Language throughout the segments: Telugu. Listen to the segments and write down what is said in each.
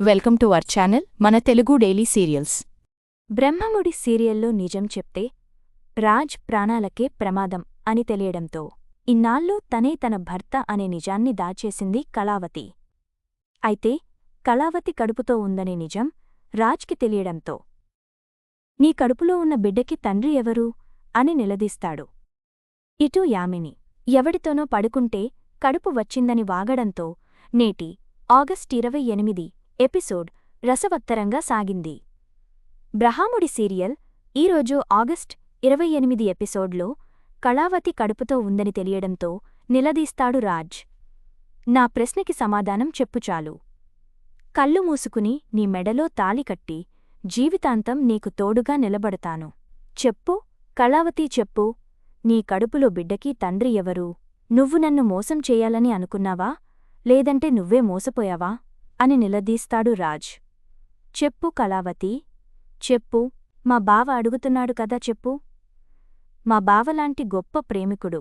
వెల్కమ్ టు అవర్ ఛానల్ మన తెలుగు డైలీ సీరియల్స్. బ్రహ్మముడి సీరియల్లో నిజం చెప్తే రాజ్ ప్రాణాలకే ప్రమాదం అని తెలియడంతో ఇన్నాళ్ళు తనే తన భర్త అనే నిజాన్ని దాచేసింది కళావతి. అయితే కళావతి కడుపుతో ఉందనే నిజం రాజ్కి తెలియడంతో నీ కడుపులో ఉన్న బిడ్డకి తండ్రి ఎవరు అని నిలదీస్తాడు. ఇటు యామిని ఎవడితోనో పడుకుంటే కడుపు వచ్చిందని వాగడంతో నేటి ఆగస్ట్ ఇరవై ఎనిమిది ఎపిసోడ్ రసవత్తరంగా సాగింది. బ్రహాముడి సీరియల్ ఈరోజు ఆగస్ట్ ఇరవై ఎనిమిది ఎపిసోడ్లో కళావతి కడుపుతో ఉందని తెలియడంతో నిలదీస్తాడు రాజ్. నా ప్రశ్నకి సమాధానం చెప్పు చాలు. కళ్ళు మూసుకుని నీ మెడలో తాళి కట్టి జీవితాంతం నీకు తోడుగా నిలబడతాను. చెప్పు కళావతి చెప్పు నీ కడుపులో బిడ్డకి తండ్రి ఎవరు? నువ్వు నన్ను మోసం చేయాలని అనుకున్నావా? లేదంటే నువ్వే మోసపోయావా? అని నిలదీస్తాడు రాజ్. చెప్పు కళావతి చెప్పు మా బావ అడుగుతున్నాడు కదా చెప్పు. మా బావలాంటి గొప్ప ప్రేమికుడు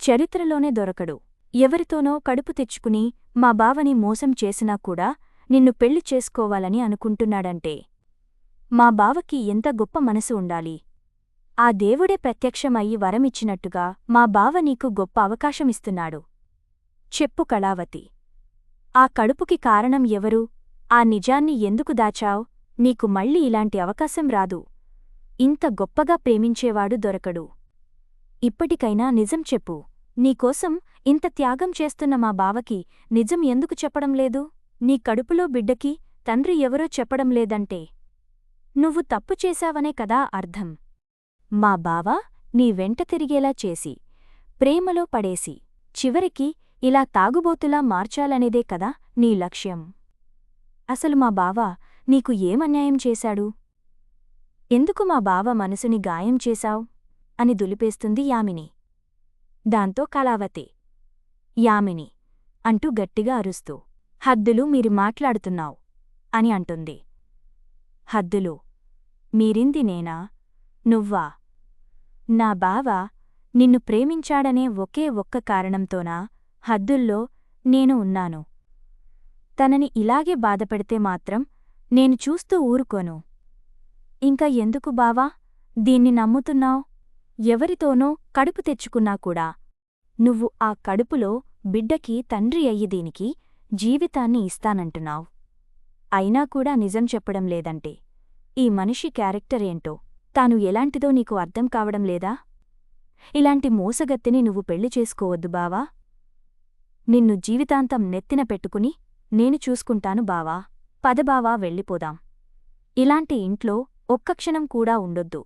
చరిత్రలోనే దొరకడు. ఎవరితోనో కడుపు తెచ్చుకుని మా బావని మోసం చేసినా కూడా నిన్ను పెళ్ళి చేసుకోవాలని అనుకుంటున్నాడంటే మా బావకి ఎంత గొప్ప మనసు ఉండాలి? ఆ దేవుడే ప్రత్యక్షమయ్యి వరమిచ్చినట్టుగా మా బావ నీకు గొప్ప అవకాశమిస్తున్నాడు. చెప్పు కళావతి ఆ కడుపుకి కారణం ఎవరు? ఆ నిజాన్ని ఎందుకు దాచావ్? నీకు మళ్ళీ ఇలాంటి అవకాశం రాదు. ఇంత గొప్పగా ప్రేమించేవాడు దొరకడు. ఇప్పటికైనా నిజం చెప్పు. నీకోసం ఇంత త్యాగం చేస్తున్న మా బావకి నిజం ఎందుకు చెప్పడం లేదు? నీ కడుపులో బిడ్డకి తండ్రి ఎవరో చెప్పడం లేదంటే? నువ్వు తప్పు చేశావనే కదా అర్థం. మా బావ నీ వెంట తిరిగేలా చేసి ప్రేమలో పడేసి చివరికి ఇలా తాగుబోతులా మార్చాలనేదే కదా నీ లక్ష్యం. అసలు మా బావ నీకు ఏమన్యాయం చేశాడు? ఎందుకు మా బావ మనసుని గాయం చేశావ్? అని దులిపేస్తుంది యామిని. దాంతో కళావతి. యామిని అంటూ గట్టిగా అరుస్తూ హద్దులు మీరు మాట్లాడుతున్నావు అని అంటుంది. హద్దులు? మీరింది నేనా? నువ్వా? నా బావ నిన్ను ప్రేమించాడనే ఒకే ఒక్క కారణంతోనా? హద్దుల్లో నేను ఉన్నాను. తనని ఇలాగే బాధపెడితే మాత్రం నేను చూస్తూ ఊరుకోను. ఇంకా ఎందుకు బావా? దీన్ని నమ్ముతున్నావ్? ఎవరితోనో కడుపు తెచ్చుకున్నా కూడా. నువ్వు ఆ కడుపులో బిడ్డకి తండ్రి అయ్యి దీనికి జీవితాన్ని ఇస్తానంటున్నావు. అయినా కూడా నిజం చెప్పడం లేదంటే. ఈ మనిషి క్యారెక్టర్ ఏంటో? తాను ఎలాంటిదో నీకు అర్థం కావడం లేదా? ఇలాంటి మోసగత్తిని నువ్వు పెళ్ళి చేసుకోవద్దు బావా. నిన్ను జీవితాంతం నెత్తిన పెట్టుకుని నేను చూసుకుంటాను బావా. పదబావా వెళ్ళిపోదాం. ఇలాంటి ఇంట్లో ఒక్క క్షణం కూడా ఉండొద్దు.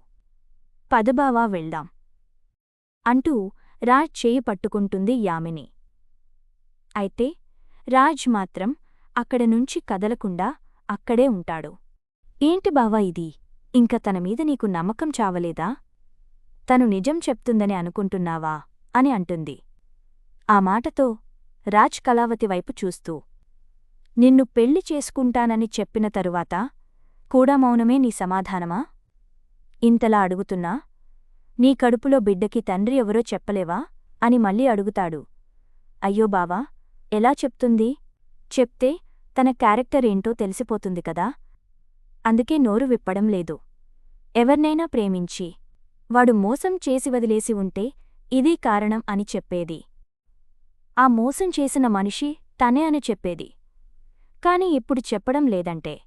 పదబావా వెళ్దాం. అంటూ రాజ్ చేయి పట్టుకుంటుంది యామిని. అయితే రాజ్ మాత్రం అక్కడ నుంచి కదలకుండా అక్కడే ఉంటాడు. ఏంటి బావా ఇది? ఇంక తనమీద నీకు నమ్మకం చావలేదా? తను నిజం చెప్తుందని అనుకుంటున్నావా? అని అంటుంది. ఆ మాటతో రాజ్ కళావతి వైపు చూస్తూ. నిన్ను పెళ్ళి చేసుకుంటానని చెప్పిన తరువాత కూడా మౌనమే నీ సమాధానమా? ఇంతలా అడుగుతున్నా నీ కడుపులో బిడ్డకి తండ్రి ఎవరో చెప్పలేవా? అని మళ్ళీ అడుగుతాడు. అయ్యో బావా ఎలా చెప్తుంది? చెప్తే తన క్యారెక్టర్ ఏంటో తెలిసిపోతుంది కదా? అందుకే నోరు విప్పడం లేదు. ఎవర్నైనా ప్రేమించి వాడు మోసం చేసి వదిలేసి ఉంటే ఇదీ కారణం అని చెప్పేది. ఆ మోసం చేసిన మనిషి తనే అని చెప్పేది. కాని ఇప్పుడు చెప్పడం లేదంటే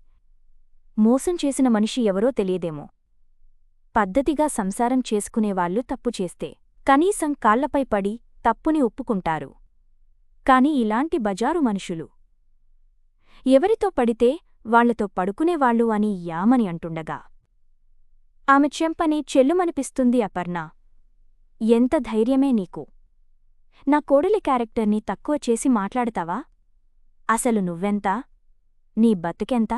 మోసం చేసిన మనిషి ఎవరో తెలియదేమో. పద్ధతిగా సంసారం చేసుకునేవాళ్ళు తప్పు చేస్తే కనీసం కాళ్ళపై పడి తప్పుని ఒప్పుకుంటారు. కాని ఇలాంటి బజారు మనుషులు. ఎవరితో పడితే వాళ్ళతో పడుకునేవాళ్ళు అని యామని అంటుండగా. ఆమె చెంపని చెల్లుమనిపిస్తుంది అపర్ణ. ఎంత ధైర్యమే నీకు. నా కోడలి క్యారెక్టర్ని తక్కువ చేసి మాట్లాడతావా? అసలు నువ్వెంత? నీ బతుకెంత?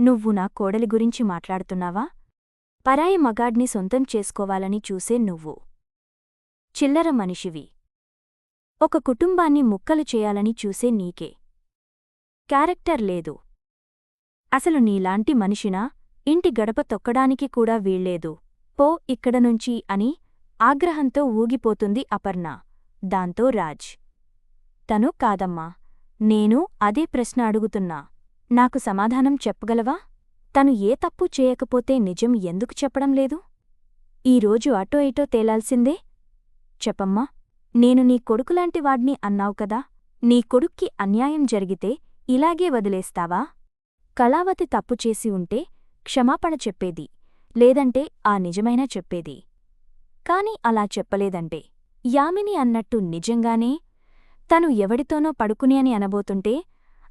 నువ్వు నా కోడలి గురించి మాట్లాడుతున్నావా? పరాయి మగాడ్ని సొంతం చేసుకోవాలని చూసే నువ్వు. చిల్లర మనిషివి. ఒక కుటుంబాన్ని ముక్కలు చేయాలని చూసే నీకే. క్యారెక్టర్ లేదు. అసలు నీలాంటి మనిషినా ఇంటి గడప తొక్కడానికి కూడా వీల్లేదు. పో ఇక్కడ నుంచి అని ఆగ్రహంతో ఊగిపోతుంది అపర్ణ. దాంతో రాజ్. తను కాదమ్మా నేను అదే ప్రశ్న అడుగుతున్నా. నాకు సమాధానం చెప్పగలవా? తను ఏ తప్పు చేయకపోతే నిజం ఎందుకు చెప్పడం లేదు? ఈరోజు అటో ఇటో తేలాల్సిందే? చెప్పమ్మా నేను నీ కొడుకులాంటి వాడ్ని అన్నావు కదా నీ కొడుక్కి అన్యాయం జరిగితే ఇలాగే వదిలేస్తావా? కళావతి తప్పు చేసి ఉంటే క్షమాపణ చెప్పేది లేదంటే ఆ నిజమైనా చెప్పేది. కాని అలా చెప్పలేదంటే యామిని అన్నట్టు నిజంగానే తను ఎవడితోనో పడుకుని అని అనబోతుంటే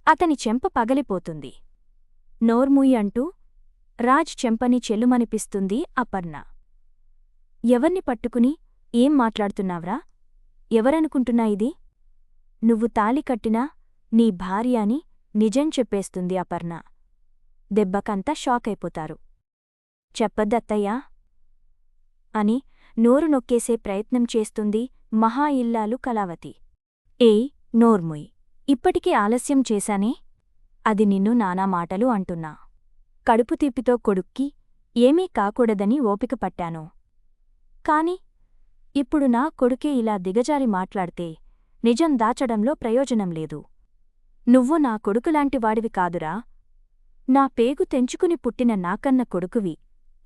అతని చెంప పగలిపోతుంది. నోర్మూయి అంటూ రాజ్ చెంపని చెల్లుమనిపిస్తుంది అపర్ణ. ఎవర్ని పట్టుకుని ఏం మాట్లాడుతున్నావ్రా? ఎవరనుకుంటున్నా ఇది? నువ్వు తాలి కట్టినా నీ భార్య అని నిజం చెప్పేస్తుంది అపర్ణ. దెబ్బకంతా షాక్ అయిపోతారు చెప్పద్దత్తయ్యా అని నోరు నొక్కేసే ప్రయత్నం చేస్తుంది మహా ఇల్లాలు కళావతి. ఏయ్ నోర్ముయ్ ఇప్పటికీ ఆలస్యం చేశానే? అది నిన్ను నానా మాటలు అంటున్నా. కడుపు తీపితో కొడుక్కి ఏమీ కాకూడదని ఓపిక పట్టాను. కాని ఇప్పుడు నా కొడుకే ఇలా దిగజారి మాట్లాడితే నిజం దాచడంలో ప్రయోజనం లేదు. నువ్వు నా కొడుకులాంటి వాడివి కాదురా. నా పేగు తెంచుకుని పుట్టిన నాకన్న కొడుకువి.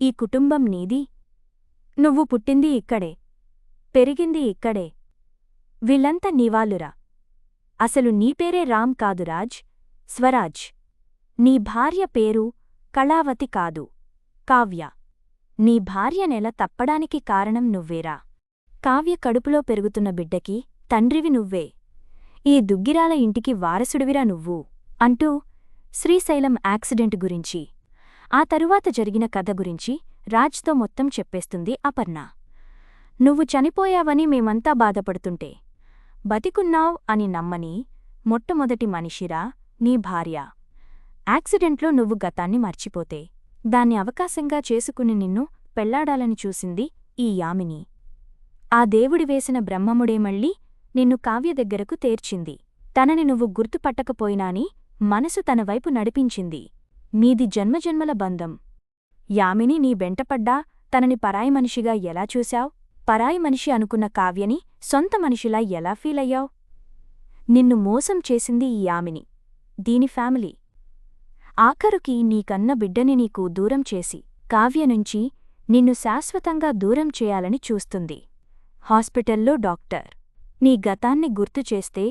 ఈ కుటుంబం నీది నువ్వు పుట్టింది ఇక్కడే పెరిగింది ఇక్కడే. వీళ్ళంతా నీవాళ్ళురా అసలు నీ పేరే రామ్ కాదు రాజ్ స్వరాజ్. నీ భార్య పేరు కళావతి కాదు కావ్య. నీ భార్య నెల తప్పడానికి కారణం నువ్వేరా. కావ్య కడుపులో పెరుగుతున్న బిడ్డకి తండ్రివి నువ్వే. ఈ దుగ్గిరాల ఇంటికి వారసుడివిరా నువ్వు అంటూ శ్రీశైలం యాక్సిడెంట్ గురించి ఆ తరువాత జరిగిన కథ గురించి రాజ్తో మొత్తం చెప్పేస్తుంది అపర్ణ. నువ్వు చనిపోయావని మేమంతా బాధపడుతుంటే. బతికున్నావ్ అని నమ్మని మొట్టమొదటి మనిషిరా నీ భార్య. యాక్సిడెంట్లో నువ్వు గతాన్ని మర్చిపోతే. దాన్ని అవకాశంగా చేసుకుని నిన్ను పెళ్ళాడాలని చూసింది ఈ యామిని. ఆ దేవుడి వేసిన బ్రహ్మముడే మళ్ళీ నిన్ను కావ్య దగ్గరకు తేర్చింది. తనని నువ్వు గుర్తుపట్టకపోయినాని మనసు తన వైపు నడిపించింది. మీది జన్మజన్మల బంధం. యామిని నీ వెంటపడ్డా తనని పరాయి మనిషిగా ఎలా చూశావ్? పరాయి మనిషి అనుకున్న కావ్యని సొంత మనిషిలా ఎలా ఫీలయ్యావు నిన్ను మోసం చేసింది ఈ యామిని దీని ఫ్యామిలీ. ఆఖరుకి నీకన్న బిడ్డని నీకు దూరం చేసి కావ్య నుంచి నిన్ను శాశ్వతంగా దూరం చేయాలని చూస్తుంది. హాస్పిటల్లో డాక్టర్. నీ గతాన్ని గుర్తుచేస్తే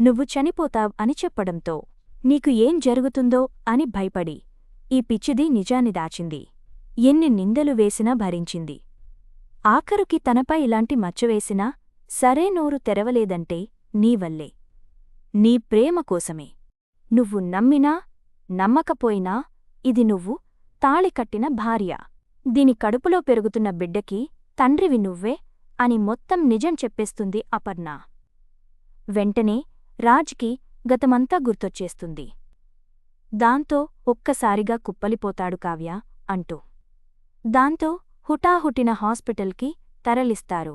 నువ్వు చనిపోతావ్ అని చెప్పడంతో నీకు ఏం జరుగుతుందో అని భయపడి ఈ పిచ్చిది నిజాన్ని దాచింది. ఎన్ని నిందలు వేసినా భరించింది. ఆఖరుకి తనపై ఇలాంటి మచ్చవేసినా సరే నోరు తెరవలేదంటే నీవల్లే నీ ప్రేమ కోసమే. నువ్వు నమ్మినా నమ్మకపోయినా ఇది నువ్వు తాళికట్టిన భార్య. దీని కడుపులో పెరుగుతున్న బిడ్డకి తండ్రివి నువ్వే అని మొత్తం నిజం చెప్పేస్తుంది అపర్ణ. వెంటనే రాజ్కి గతమంతా గుర్తొచ్చేస్తుంది. దాంతో ఒక్కసారిగా కుప్పలిపోతాడు కావ్య అంటూ దాంతో హుటాహుటిన హాస్పిటల్కి తరలిస్తారు.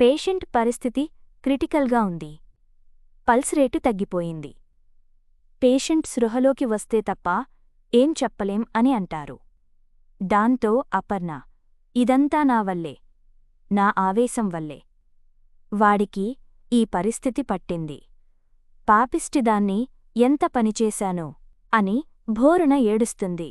పేషెంట్ పరిస్థితి క్రిటికల్గా ఉంది. పల్స్ రేటు తగ్గిపోయింది. పేషెంట్ సృహలోకి వస్తే తప్ప ఏం చెప్పలేం అని అంటారు. దాంతో అపర్ణ ఇదంతా నా వల్లే నా ఆవేశం వల్లే. వాడికి ఈ పరిస్థితి పట్టింది. పాపిష్టిదాన్ని ఎంత పనిచేశానో అని భోరున ఏడుస్తుంది.